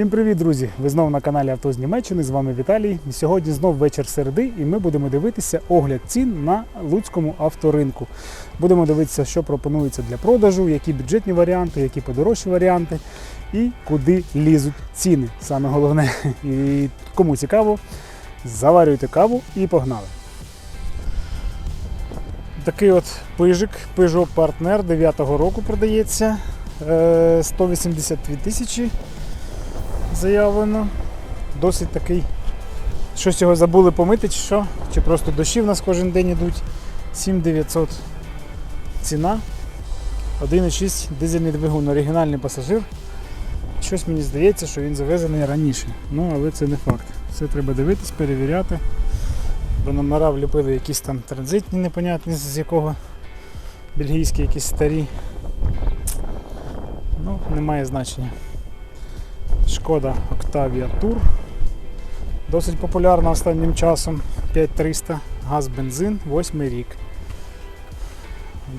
Всім привіт, друзі! Ви знову на каналі Авто з Німеччини. З вами Віталій. Сьогодні знов вечір середи, і ми будемо дивитися огляд цін на луцькому авторинку. Будемо дивитися, що пропонується для продажу, які бюджетні варіанти, які подорожчі варіанти і куди лізуть ціни. Саме головне. І кому цікаво, заварюйте каву і погнали. Такий от пижик, Peugeot Partner 9-го року продається. Е, 182 тисячі заявлено. Досить такий. Щось його забули помити, чи що? Чи просто дощі в нас кожен день йдуть. 7900 ціна. 1,6 дизельний двигун, оригінальний пасажир. Щось мені здається, що він завезений раніше. Ну, але це не факт. Все треба дивитись, перевіряти. Бо номера вліпили якісь там транзитні, непонятні, з якого бельгійські якісь старі. Ну, немає значення. Шкода Octavia Tour. Досить популярна останнім часом. 5300, газ, бензин, 8 рік.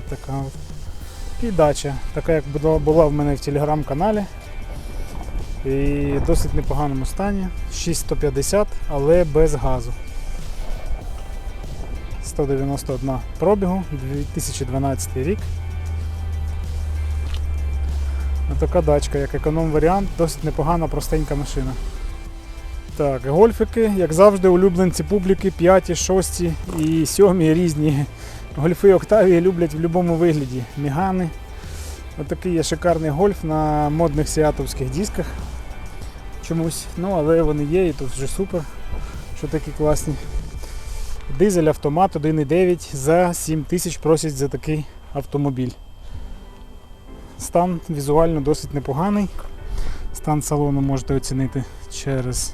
Така. І дача, така як була в мене в телеграм-каналі. І в досить непоганому стані. 6150, але без газу. 191 пробігу, 2012 рік. Така дачка, як економ-варіант, досить непогана, простенька машина. Так, гольфики, як завжди, улюбленці публіки 5, 6 і 7 різні. Гольфи Октавії люблять в будь-якому вигляді. Мігани. Отакий є шикарний гольф на модних сіатовських дисках. Чомусь. Ну, але вони є і тут вже супер, що такі класні. Дизель автомат 1,9 за 7 тисяч просять за такий автомобіль. Стан візуально досить непоганий. Стан салону можете оцінити через,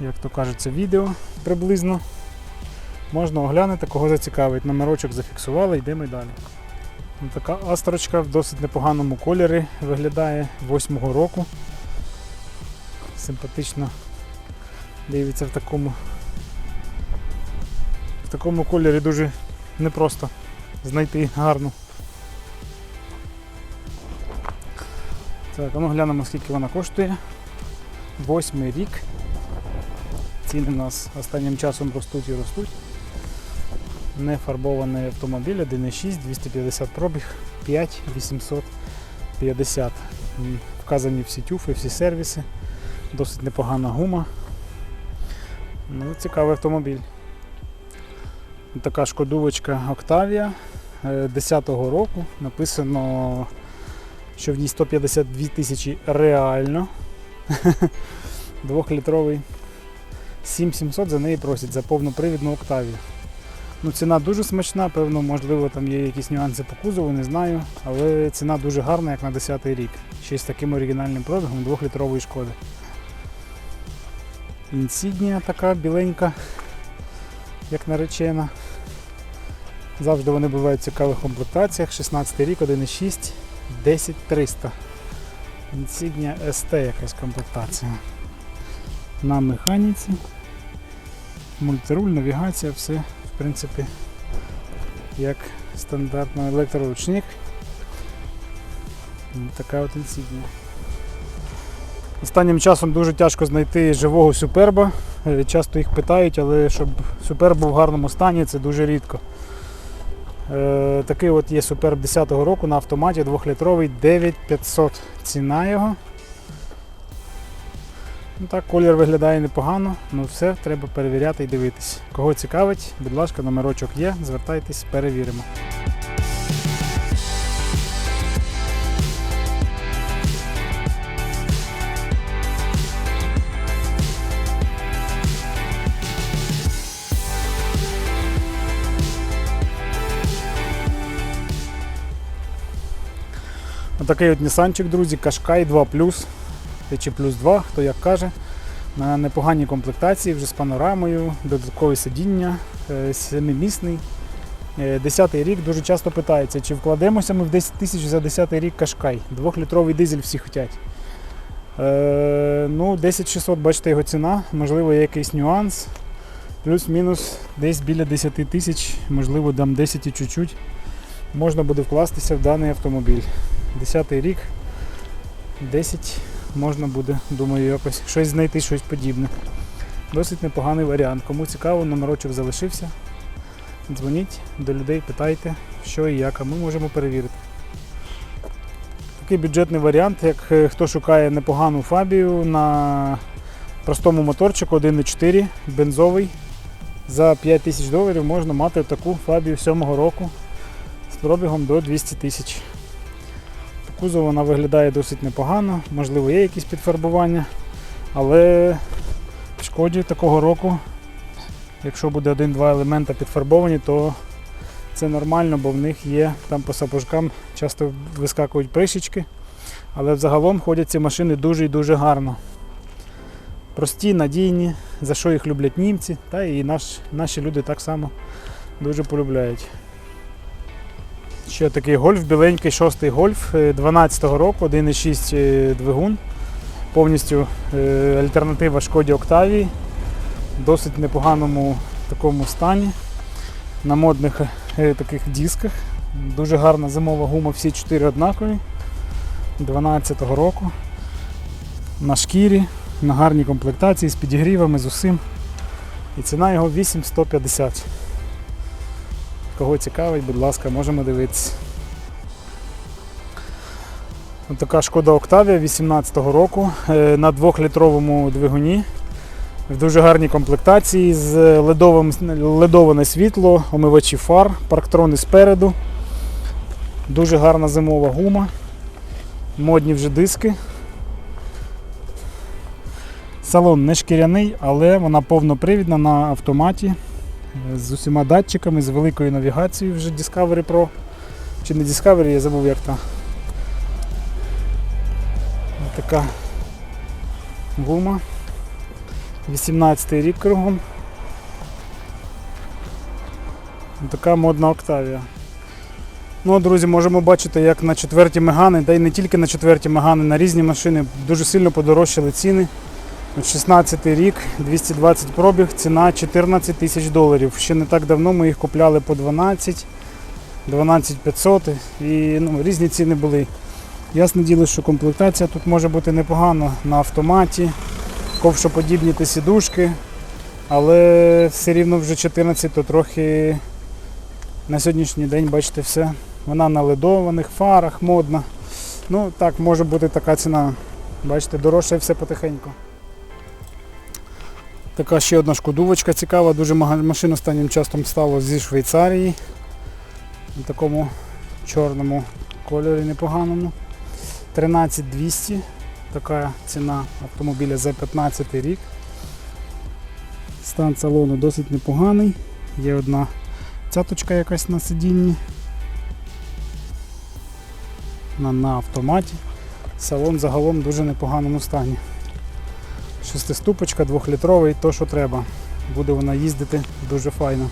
як то кажеться, відео приблизно. Можна оглянути, кого зацікавить. Номерочок зафіксували, йдемо і далі. Така астрочка в досить непоганому кольорі виглядає 8-го року. Симпатично дивиться в такому. В такому кольорі дуже непросто знайти гарну. Так, а ну глянемо, скільки вона коштує. Восьмий рік. Ціни в нас останнім часом ростуть і ростуть. Нефарбований автомобіль 1,6, 250 пробіг, 5850. Вказані всі тюфи, всі сервіси. Досить непогана гума. Ну, цікавий автомобіль. Така шкодувочка Octavia е, 10-го року. Написано що в ній 152 тисячі реально. Двохлітровий. 7700 за неї просять за повнопривідну Октавію. Ну, ціна дуже смачна, певно, можливо, там є якісь нюанси по кузову, не знаю. Але ціна дуже гарна, як на 10-й рік. Ще з таким оригінальним пробігом 2-літрової шкоди. Інсігнія така біленька, як наречена. Завжди вони бувають в цікавих комплектаціях. 16 рік, 1,6. 10300. Insignia ST якась комплектація. На механіці. Мультируль, навігація, все, в принципі, як стандартний електроручник. Така от Insignia. Останнім часом дуже тяжко знайти живого суперба. Е, Часто їх питають, але щоб суперб був в гарному стані, це дуже рідко. Е, такий от є Суперб 10-го року на автоматі 2-літровий 9500 ціна його. Ну так, колір виглядає непогано, ну все, треба перевіряти і дивитись. Кого цікавить, будь ласка, номерочок є, звертайтесь, перевіримо. Отакий от Нісанчик, друзі, Кашкай 2 чи плюс 2, хто як каже. На непоганій комплектації, вже з панорамою, додаткове сидіння, е, семимісний. Е, 10-й рік дуже часто питається, чи вкладемося ми в 10 тисяч за 10-й рік Кашкай. Двохлітровий дизель всі хочуть. Е, ну, 10600, бачите його ціна, можливо, є якийсь нюанс. Плюс-мінус десь біля 10 тисяч, можливо, дам 10 і чуть-чуть. Можна буде вкластися в даний автомобіль. 10 рік, 10 можна буде, думаю, якось щось знайти, щось подібне. Досить непоганий варіант. Кому цікаво, номерочок залишився. Дзвоніть до людей, питайте, що і як, а ми можемо перевірити. Такий бюджетний варіант, як е, хто шукає непогану фабію на простому моторчику 1.4 бензовий. За 5 тисяч доларів можна мати таку фабію 7-го року з пробігом до 200 тисяч. По кузову вона виглядає досить непогано, можливо, є якісь підфарбування, але в шкоді такого року, якщо буде один-два елемента підфарбовані, то це нормально, бо в них є там по сапожкам часто вискакують пришечки. Але взагалом ходять ці машини дуже і дуже гарно. Прості, надійні, за що їх люблять німці, та і наш, наші люди так само дуже полюбляють. Ще такий гольф, біленький шостий гольф е, 12-го року, 1,6 е, двигун. Повністю е, альтернатива шкоді Октавії. Досить непоганому такому стані. На модних е, таких дисках. Дуже гарна зимова гума, всі чотири однакові. 12-го року. На шкірі, на гарній комплектації з підігрівами, з усім. І ціна його 8150. Кого цікавить, будь ласка, можемо дивитися. Ось така шкода Октавія 18-го року е, на 2-літровому двигуні. В дуже гарній комплектації з ледовим, ледоване світло, омивачі фар, парктрони спереду. Дуже гарна зимова гума. Модні вже диски. Салон не шкіряний, але вона повнопривідна на автоматі з усіма датчиками, з великою навігацією вже Discovery Pro. Чи не Discovery, я забув як та. Така гума. 18 рік кругом. Така модна Октавія. Ну, друзі, можемо бачити, як на четверті мегани, та й не тільки на четверті мегани, на різні машини дуже сильно подорожчали ціни. От 16 рік, 220 пробіг, ціна 14 тисяч доларів. Ще не так давно ми їх купляли по 12, 12 500 і ну, різні ціни були. Ясне діло, що комплектація тут може бути непогана на автоматі, ковшоподібні та сідушки, але все рівно вже 14, то трохи на сьогоднішній день, бачите, все. Вона на ледованих фарах, модна. Ну так, може бути така ціна. Бачите, дорожче все потихеньку. Така ще одна шкодувочка цікава, дуже мага- машин останнім часом стало зі Швейцарії. У такому чорному кольорі непоганому. 13200. Така ціна автомобіля за 15 рік. Стан салону досить непоганий. Є одна цяточка якась на сидінні. На, на автоматі. Салон загалом дуже непоганому стані. Шестиступочка, двохлітровий, то що треба. Буде вона їздити дуже файно.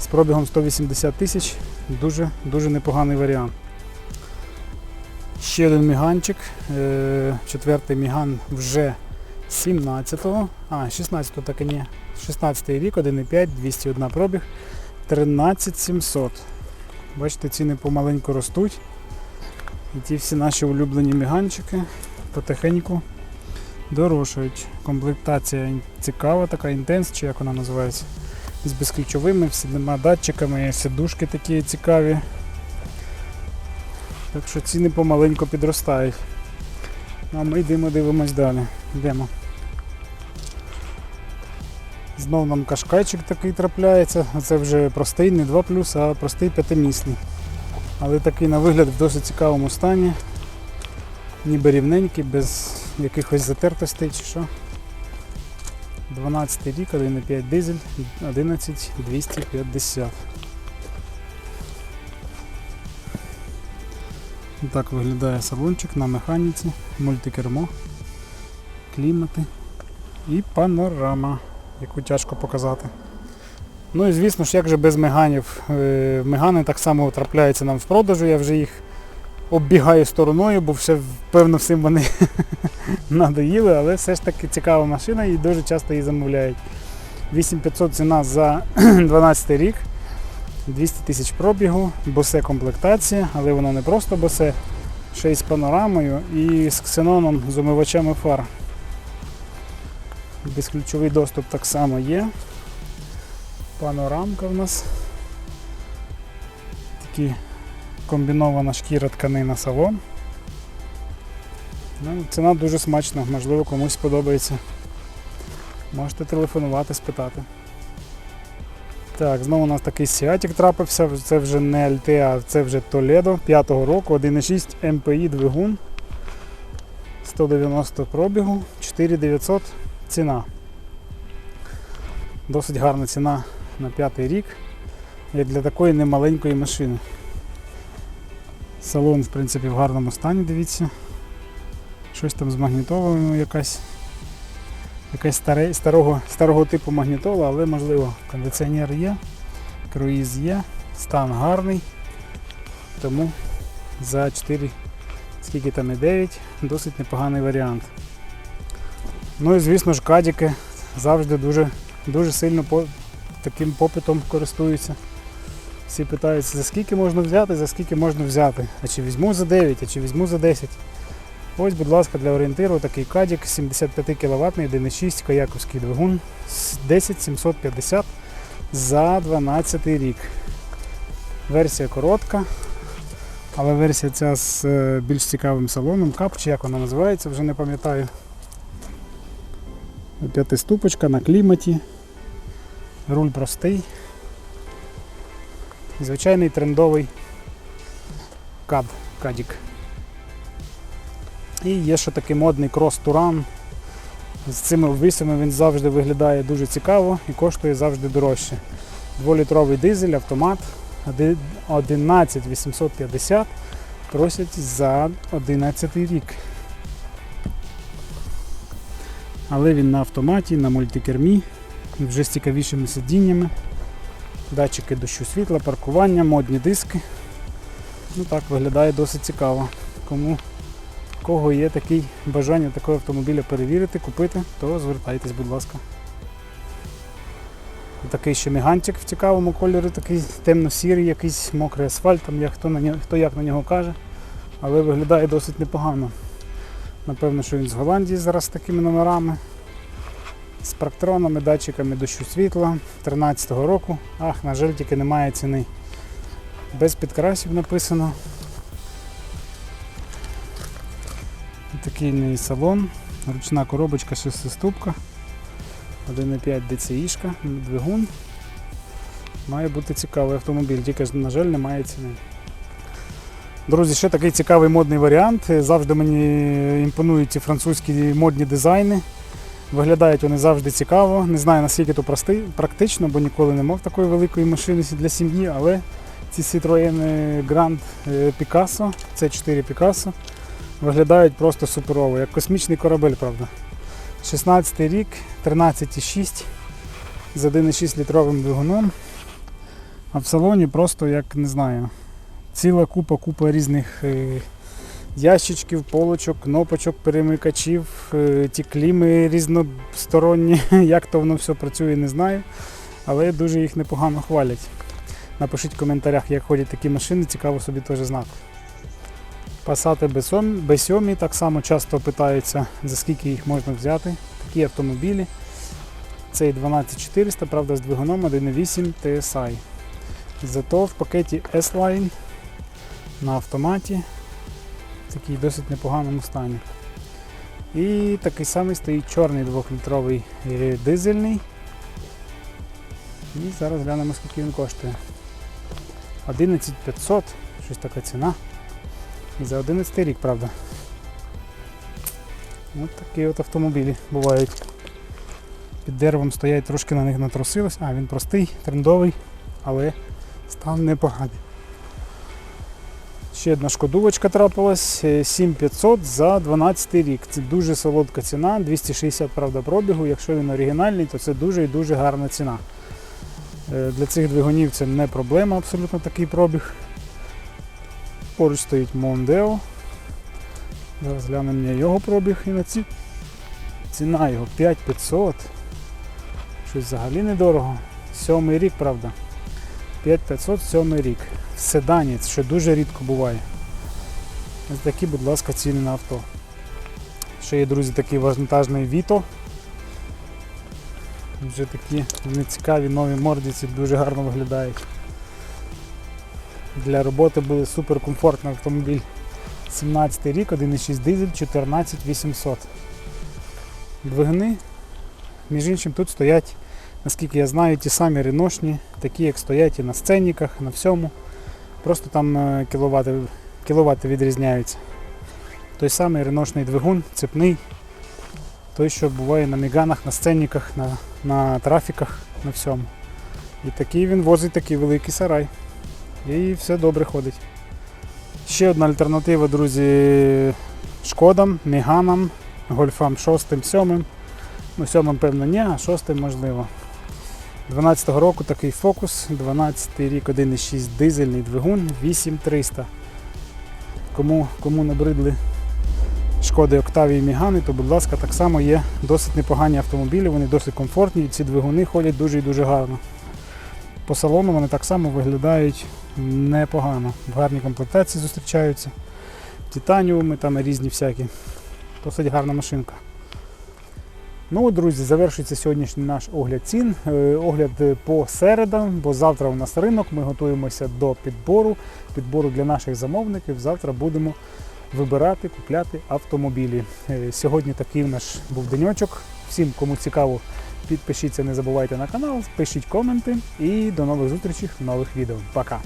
З пробігом 180 тисяч, дуже, дуже непоганий варіант. Ще один міганчик. Е, Четвертий міган вже 17-го, а 16-го так і ні. 16-й рік, 1,5, 201 пробіг, 13700. Бачите, ціни помаленьку ростуть. І ті всі наші улюблені міганчики потихеньку дорожчають. Комплектація цікава, така інтенс, чи як вона називається. З безключовими, всіма датчиками, сидушки такі цікаві. Так що ціни помаленьку підростають. А ми йдемо, дивимось далі. Йдемо. Знов нам кашкайчик такий трапляється. Це вже простий, не 2 а простий п'ятимісний. Але такий на вигляд в досить цікавому стані. Ніби рівненький, без якихось затертостей чи що. 12 рік, 1,5 дизель, 11 250. Так виглядає салончик на механіці, мультикермо, клімати і панорама, яку тяжко показати. Ну і звісно ж, як же без меганів. Е, Мегани так само трапляються нам в продажу, я вже їх оббігаю стороною, бо все, певно всім вони надоїли, але все ж таки цікава машина і дуже часто її замовляють. 8500 ціна за 12 рік, 200 тисяч пробігу, босе комплектація, але воно не просто босе. ще й з панорамою і з ксеноном з омивачами фар. Безключовий доступ так само є. Панорамка в нас. Такі комбінована шкіра тканина салон. Ну, ціна дуже смачна, можливо комусь сподобається. Можете телефонувати, спитати. Так, знову у нас такий Сіатік трапився, це вже не LT, а це вже Toledo 5-го року, 1.6 MPI двигун. 190 пробігу, 4900 ціна. Досить гарна ціна на п'ятий рік, як для такої немаленької машини. Салон, в принципі, в гарному стані, дивіться. Щось там з магнітолою якась. Якась старе, старого, старого типу магнітола, але можливо кондиціонер є, круїз є, стан гарний. Тому за 4, скільки там і 9, досить непоганий варіант. Ну і звісно ж кадіки завжди дуже, дуже сильно по, таким попитом користуються. Всі питаються, за скільки можна взяти, за скільки можна взяти. А чи візьму за 9, а чи візьму за 10. Ось, будь ласка, для орієнтиру такий кадік 75 кВт 1.6 каяковський двигун 10750 за 12 рік. Версія коротка, але версія ця з е, більш цікавим салоном, кап, чи як вона називається, вже не пам'ятаю. П'ятиступочка на кліматі. Руль простий. Звичайний трендовий кад, кадік. І є ще такий модний крос-туран. З цими обвісами він завжди виглядає дуже цікаво і коштує завжди дорожче. Дволітровий дизель, автомат 11850 просять за 11 рік. Але він на автоматі, на мультикермі, вже з цікавішими сидіннями, датчики дощу світла, паркування, модні диски. Ну так, виглядає досить цікаво. Кому кого є такий бажання такого автомобіля перевірити, купити, то звертайтесь, будь ласка. Такий ще мігантик в цікавому кольорі, такий темно-сірий, якийсь мокрий асфальт, там як, хто, на нього, хто як на нього каже, але виглядає досить непогано. Напевно, що він з Голландії зараз з такими номерами. З практронами, датчиками дощу світла 13-го року. Ах, на жаль, тільки немає ціни. Без підкрасів написано. Такий неї салон, ручна коробочка шестиступка, 1,5 DCI, двигун. Має бути цікавий автомобіль, тільки, на жаль, немає ціни. Друзі, ще такий цікавий модний варіант. Завжди мені імпонують ці французькі модні дизайни. Виглядають вони завжди цікаво. Не знаю наскільки то прости, практично, бо ніколи не мав такої великої машини для сім'ї, але ці Citroën Grand Picasso, це 4 Picasso, виглядають просто суперово, як космічний корабель, правда. 16 рік, 13,6 з 1,6 літровим двигуном. А в салоні просто як не знаю. Ціла купа купа різних е, ящичків, полочок, кнопочок, перемикачів, е, ті кліми різносторонні. Як то воно все працює, не знаю. Але дуже їх непогано хвалять. Напишіть в коментарях, як ходять такі машини, цікаво собі теж знати. Passat B7 так само часто питаються, за скільки їх можна взяти. Такі автомобілі. Цей 12400, правда, з двигуном 1.8 TSI. Зато в пакеті S-Line на автоматі в досить непоганому стані. І такий самий стоїть чорний 2-літровий е, дизельний. І зараз глянемо скільки він коштує. 11500, щось така ціна. І за 11 рік, правда. Ось такі от автомобілі бувають. Під деревом стоять, трошки на них натрусилось. А, він простий, трендовий, але стан непоганий. Ще одна шкодувочка трапилась, е, 7500 за 12 рік. Це дуже солодка ціна, 260 правда, пробігу. Якщо він оригінальний, то це дуже і дуже гарна ціна. Е, Для цих двигунів це не проблема, абсолютно такий пробіг. Поруч стоїть Mondeo. Зараз глянемо його пробіг і на ці. Ціна його 5500. Щось взагалі недорого. Сьомий рік, правда. 5500 сьомий рік. В седані, що дуже рідко буває. Ось такі, будь ласка, ціни на авто. Ще є, друзі, такий вантажний Віто. Вже такі вони цікаві, нові мордіці, дуже гарно виглядають. Для роботи буде суперкомфортний автомобіль. 17 рік, 1,6 дизель, 14800. Двигуни. Між іншим тут стоять, наскільки я знаю, ті самі реношні, такі як стоять і на сценниках, на всьому. Просто там е, кіловати, кіловати відрізняються. Той самий реношний двигун, цепний, той, що буває на міганах, на сценниках, на, на трафіках, на всьому. І такий він возить такий великий сарай. І все добре ходить. Ще одна альтернатива, друзі, шкодам, міганам, гольфам 6, 7. Ну, 7, певно, ні, а 6 можливо. 12-го року такий фокус, 12 рік 1,6 дизельний двигун, 8300. Кому, кому набридли шкоди Октавії Мігани, то, будь ласка, так само є досить непогані автомобілі, вони досить комфортні, і ці двигуни ходять дуже і дуже гарно. По салону вони так само виглядають непогано. В гарній комплектації зустрічаються. Титаніуми там різні всякі. Досить гарна машинка. Ну, друзі, завершується сьогоднішній наш огляд цін. Е, Огляд по середам, бо завтра у нас ринок. Ми готуємося до підбору. Підбору для наших замовників. Завтра будемо вибирати, купляти автомобілі. Е, Сьогодні такий наш був деньочок. Всім, кому цікаво, підпишіться, не забувайте на канал, пишіть коменти і до нових зустрічей в нових відео. Пока!